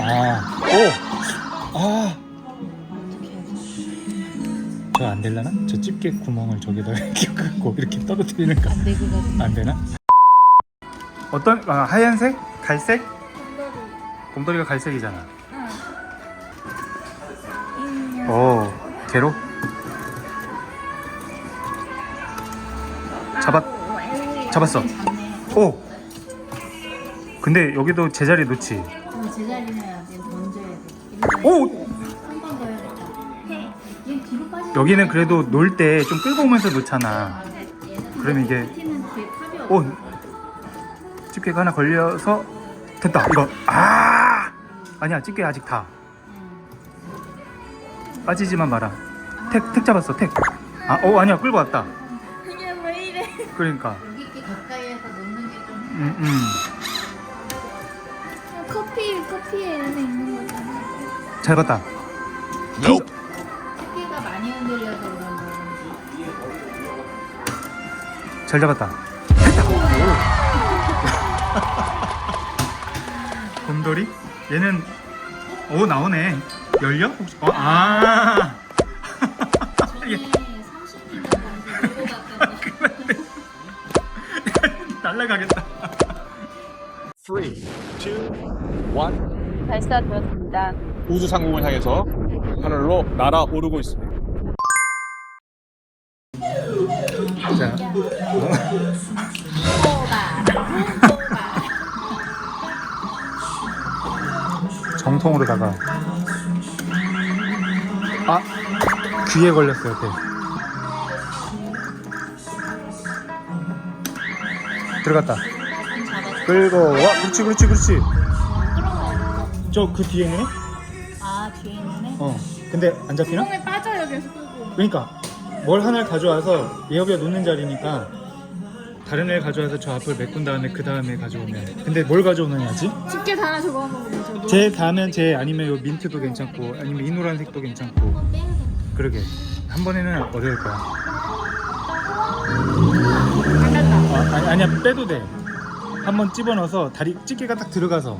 아, 오! 아! 저 안 될라나? 저 집게 구멍을 저기다 이렇게 긋고 이렇게 떨어뜨리는가? 안 되고. 안 되나? 어떤, 아, 하얀색? 갈색? 곰돌이가 갈색이잖아. 오, 개로? 잡았, 잡았어. 오! 근데 여기도 제자리 놓지. 어, 제자리는 아직 먼저 해야 돼. 오! 한번 더 해야겠다. 얘 뒤로 빠지. 여기는 그래도 놀 때 좀 끌고 오면서 놓잖아. 얘는 그럼 이게-. 오! 집게가 하나 걸려서 됐다. 이거 아! 아니야, 집게 아직 다. 빠지지만 마라. 택, 택 잡았어, 택. 아, 어, 아니야, 끌고 왔다. 이게 왜 이래? 그러니까. 여기 가까이에서 놓는 게 좀. 음, 음. 커피 커피에 안에 있는 거잖아. 잘 봤다. 커피가 많이 흔들려서 그런. 잘 잡았다. 됐다. 곰돌이? 얘는 오 나오네. 열려? 혹시? 어, 아. 전에 30년 전에 들고 갔던 날라가겠다. 3, 2, 1 발사 되었습니다. 우주 상공을 향해서 하늘로 날아오르고 있습니다. 자. 정통으로다가 아 귀에 걸렸어 옆에. 들어갔다. 끌고 와 그렇지 그렇지 그렇지. 저 그 뒤에 있는 애? 아 뒤에 있는 애? 어. 근데 안 잡히나? 똥에 빠져요 계속 끌고. 그러니까 뭘 하나를 가져와서 예업이가 놓는 자리니까 다른 애를 가져와서 저 앞을 메꾼 다음에 그 다음에 가져오면 근데 뭘 가져오느냐지? 집게 달아 저거 한번 보자. 제 다음엔 제 아니면 요 민트도 괜찮고 아니면 이 노란색도 괜찮고 그러게 한 번에는 어려울 거야 아, 아니, 아니야 빼도 돼 한 번 집어넣어서 다리 집게가 딱 들어가서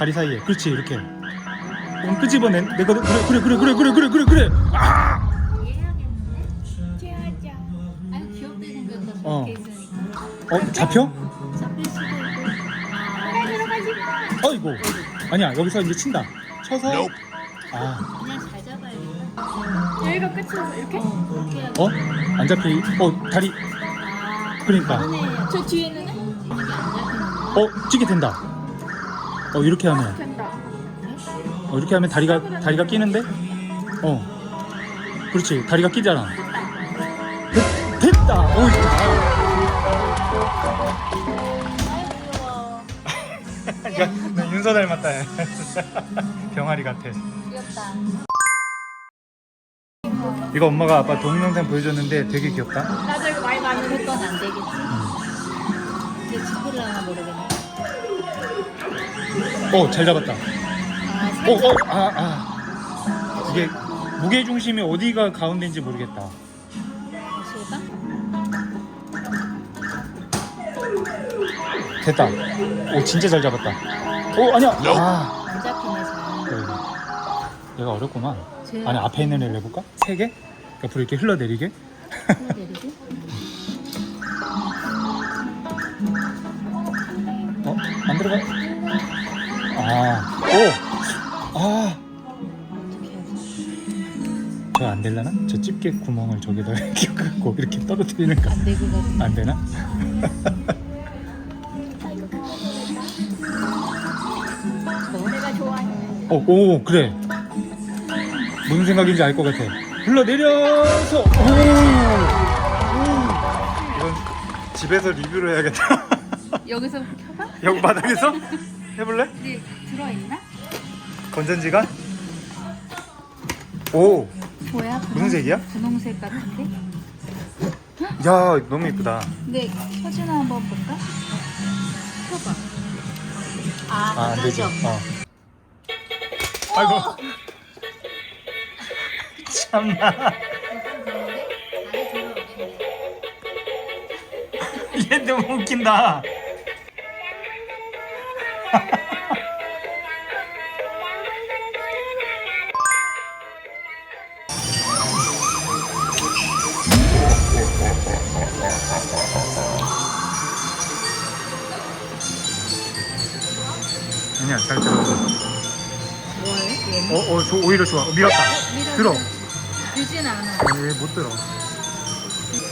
다리 사이에 그렇지 이렇게 그럼 끄집어내 내거든 그래 그래 그래 그래 그래 그래 그래 그래 아! 해야겠는데? 아니 귀엽게 생겼어. 어. 이렇게 있으니까. 어 잡혀? 잡힐 수도 있고. 어이구 아니야 여기서 이제 친다 쳐서 아 그냥 잘 잡아야겠다. 여기가 끝이어서 이렇게? 해야 어? 안 잡히 어 다리 아. 그러니까 그러네. 저 뒤에 있는 애? 이게 안 잡히는 어 찌게 된다 어 이렇게 하면 된다. 어, 이렇게 하면 다리가 다리가 끼는데 어 그렇지 다리가 끼잖아 됐, 됐다 오 야, 너 윤서 닮았다. 병아리 같아. 귀엽다. 이거 엄마가 아빠 동영상 보여줬는데 되게 귀엽다. 나도 이거 많이 많이 그럴 건안 되겠지. 이게 지킬려나 모르겠네. 어, 잘 잡았다. 아, 어, 어, 아, 아. 이게 무게 중심이 어디가 가운데인지 모르겠다. 다시. 됐다. 오, 진짜 잘 잡았다. 오, 아니야. 아, 안 잡히네 잘. 그래. 얘가 어렵구만. 제 아니 앞에 있는 애를 해볼까? 세 개? 옆으로 이렇게 흘러내리게? 내리고. 어? 안 들어가? 될라나? 저 집게 구멍을 저기다 이렇게 긋고 이렇게 떨어뜨리는가? 안 되고. 안 되나? 내가 좋아하는 어, 오, 그래. 무슨 생각인지 알 것 같아. 흘러내려서, 오! 오! 이건 집에서 리뷰를 해야겠다. 여기서 켜봐? 여기 바닥에서? 해볼래? 근데 들어있나? 건전지가? 오! 뭐야? 무슨 색이야? 분홍색 같은데? 야, 너무 이쁘다. 근데 켜주나 한번 볼까? 켜봐. 아, 아, 안 되지. 없다. 어. 아이고. 참나. 얘 너무 웃긴다. 아니야 잘 들어 뭐해? 얘는? 어, 어, 저 오히려 좋아 어, 밀었다 밀어. 들어 들진 않아. 왜못 들어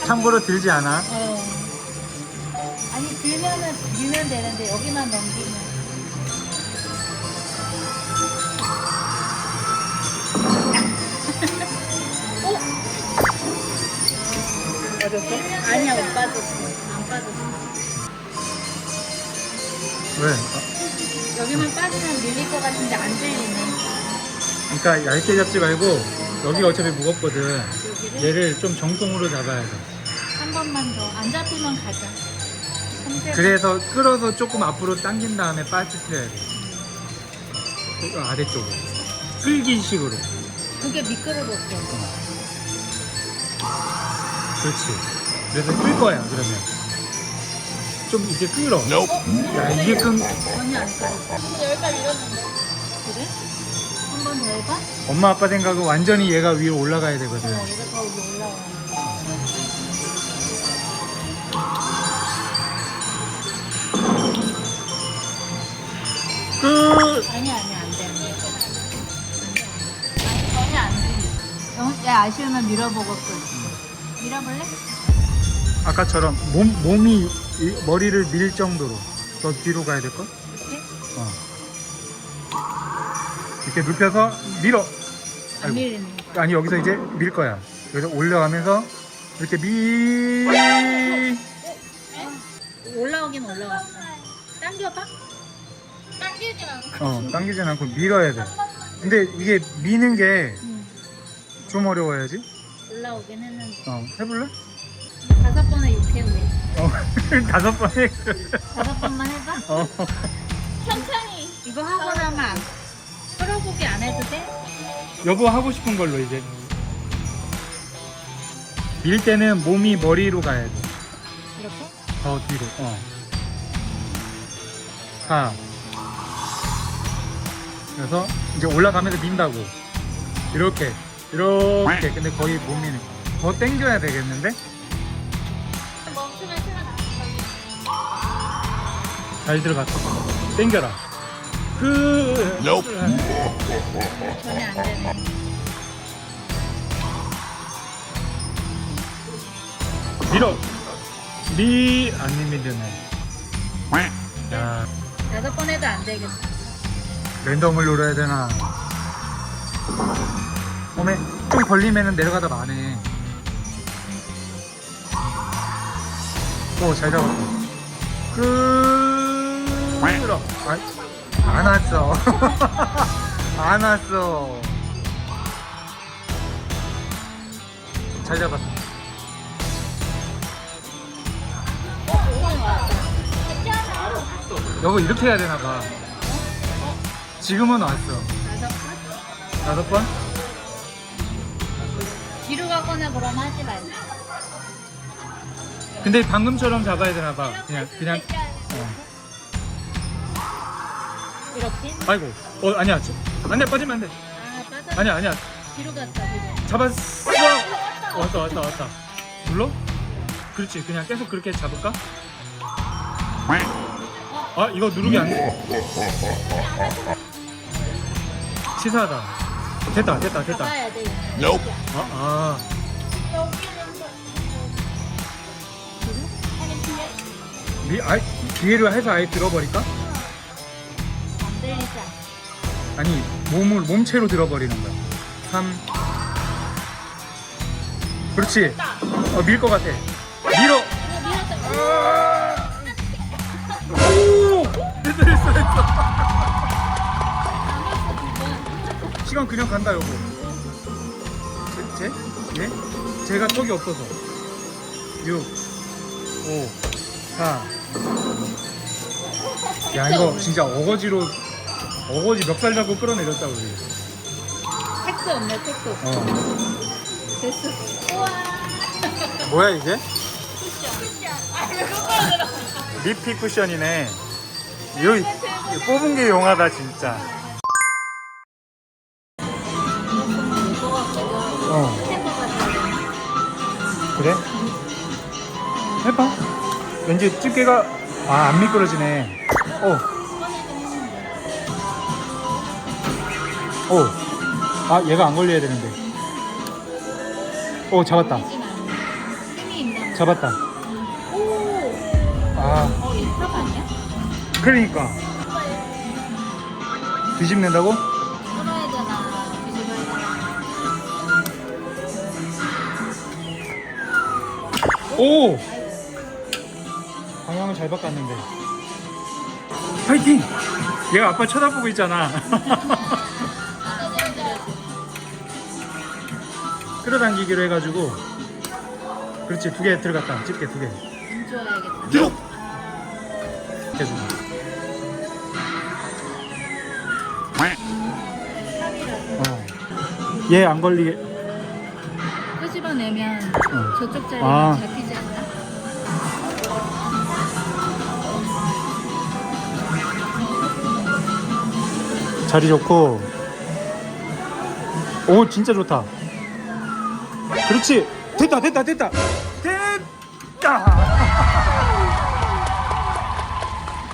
참고로 들지 않아 어. 아니 들면은 밀면 되는데 여기만 넘기면. 빠졌어? 아니야 못 빠졌어. 안 빠졌어. 왜? 아, 여기만 빠지면 밀릴 것 같은데 안 들리네. 그러니까 얇게 잡지 말고 여기가 어차피 무겁거든. 여기를 얘를 좀 정통으로 잡아야 돼. 한 번만 더. 안 잡히면 가자. 삼세. 그래서 끌어서 조금 앞으로 당긴 다음에 빠뜨려야 돼. 그 아래쪽으로. 끌기 식으로. 그게 미끄러웠어. 그렇지. 그래서 끌 거야, 그러면. 좀 이제 끌어. 야, 이게 끈, 전혀 안 빠졌어. 여기까지 밀었는데. 그래? 한 번 더 해봐? 엄마 아빠 생각은 완전히 얘가 위로 올라가야 되거든. 어, 얘가 더 위로 올라와. 끝! 아니, 아니, 안 돼, 안 돼. 아니, 전혀 안 돼. 영, 야, 아쉬우면 밀어보고 끝. 밀어볼래? 아까처럼 몸, 몸이 이 머리를 밀 정도로 더 뒤로 가야 될걸? 이렇게? 어. 이렇게 눕혀서 밀어. 안 아이고. 밀리네. 아니 여기서 이제 밀 거야. 그래서 올려가면서 이렇게 밀. 올라오긴 올라왔어. 당겨봐? 당기진 않아. 어, 당기진 않고 밀어야 돼. 근데 이게 미는 게좀 응. 어려워야지. 올라오긴 했는데. 어, 해볼래? 다섯 번에 욕했네. 어, 다섯 번에. 다섯 번만 해봐. 어, 천천히. 이거 하고 나면 안, 끌어보기 안 해도 돼? 여보 하고 싶은 걸로 이제. 밀 때는 몸이 머리로 가야 돼. 이렇게? 더 뒤로. 어. 하. 그래서 이제 올라가면서 민다고. 이렇게. 이렇게. 근데 거의 못 미는. 더 당겨야 되겠는데? 멈추면 시간 안잘 들어갔어. 당겨라. 그. 전혀 안 되네. 밀어. 미. 안 밀리네. 야, 다섯 번 해도 안 되겠어. 랜덤을 노려야 되나. 어메, 좀 걸리면은 내려가다 마네. 오, 잘 잡았어. 끌어. 아, 안 왔어. 안 왔어. 잘 잡았어. 여보 이렇게 해야 되나 봐. 지금은 왔어. 다섯 번? 뒤로 가거나 그럼 하지 말고. 근데 방금처럼 잡아야 되나 봐. 그냥 그냥. 어. 이렇게? 아이고. 어 아니야. 안돼 빠지면 안 돼. 아, 빠져. 아니야 아니야. 뒤로 갔다, 뒤로. 잡았어. 왔다 왔다 왔다. 눌러? 그렇지. 그냥 계속 그렇게 잡을까? 아 이거 누르기 안 돼. 치사하다. 됐다 됐다 됐다. 가야 돼. 아 아. 미, 아, 기회를 해서 아예 들어버릴까? 안. 아니 몸을 몸체로 들어버리는 거야. 3 그렇지. 어, 밀 것 같아. 밀어. 오! 됐어 됐어 됐어. 시간 그냥 간다 여보. 제? 제? 예? 제가 턱이 없어서. 6 5 4 야 이거 진짜 어거지로 어거지 멱살 잡고 끌어내렸다 우리. 택도 없네, 택도 없어. 어. 됐어. 뭐야 이게? 리피 쿠션이네. 이거 뽑은 게 용하다 진짜. 어 그래? 해봐. 왠지 집게가 아 안 미끄러지네. 어 오. 아, 얘가 안 걸려야 되는데. 오, 잡았다. 잡았다. 오. 아, 어? 그러니까. 뒤집는다고? 오! 방향을 잘 바꿨는데. 파이팅! 얘가 아빠 쳐다보고 있잖아. 끌어당기기로 해가지고. 그렇지, 두 개 들어갔다. 집게 두 개. 안 좋아야겠다. 들어! 계속. 어. 얘안 걸리게. 끄집어내면 어. 저쪽 자리가 아. 잡히지 자리 좋고. 오 진짜 좋다. 그렇지. 됐다 됐다 됐다. 됐다.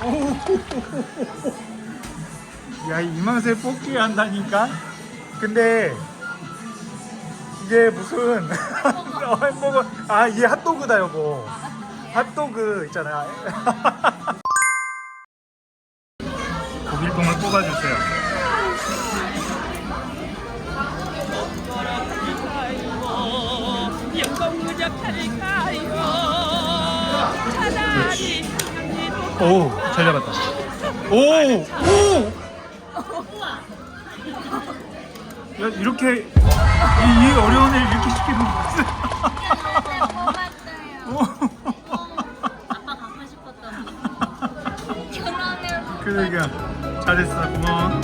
야이 맛에 뽑기 한다니까? 근데 이게 무슨 어, 햄버거 아 이게 핫도그다 여보. 핫도그 있잖아. 고길동을 뽑아주세요 오, 잘 잡았다. 오, 오. 야, 이렇게 이, 이 어려운 일 이렇게 쉽게 무슨? 아빠 갖고 싶었던 결혼을 그러니까 잘했어, 고마워.